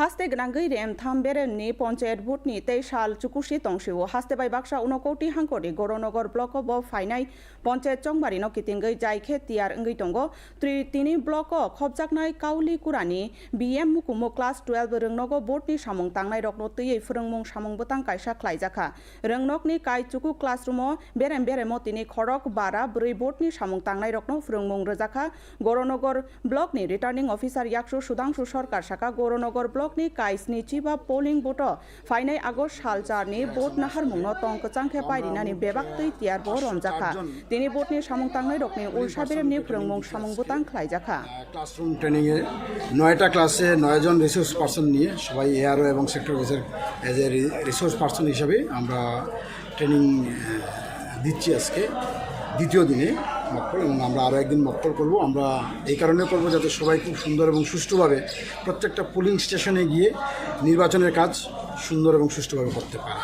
haste gnangui rem tham bere ni panchayat vote ni tei sal chukusi tongsiu haste bai baksa unokoti hangkori goronogor block bo fainai panchayat chongbari no kitingui jaikhe tiar ngui tongo tri tini block o khopjaknai kauli kurani bm mukumu class 12 rungnogo board ni samung tangnai rokno tui phurungmung samung botang kaisa khlaijaka rungnok ni kai chuku classroom o berem berem o tini khorok bara brui board ni samung tangnai rokno phurungmung rojaka goronogor goronogor block ni kaisni chiba polling boto fainai agos salchar ni board nahar mungno tong kachangkhe pairinani bebak tui tiar bo romjaka tini board ni samung tangnai rokni ulsa berem ni phurungmung samung botang khlaijaka classroom ট্রেনিংয়ে নয়টা ক্লাসে নয়জন resource person নিয়ে সবাই ARO এবং sector officer as a resource person হিসাবে আমরা training দিচ্ছি আজকে দ্বিতীয় দিনে মক্কল এবং আমরা আরও একদিন মক্কল করব। আমরা এই কারণে করব যাতে সবাই খুব সুন্দর এবং সুষ্ঠুভাবে প্রত্যেকটা পোলিং স্টেশনে গিয়ে নির্বাচনের কাজ সুন্দর এবং সুষ্ঠুভাবে করতে পারে।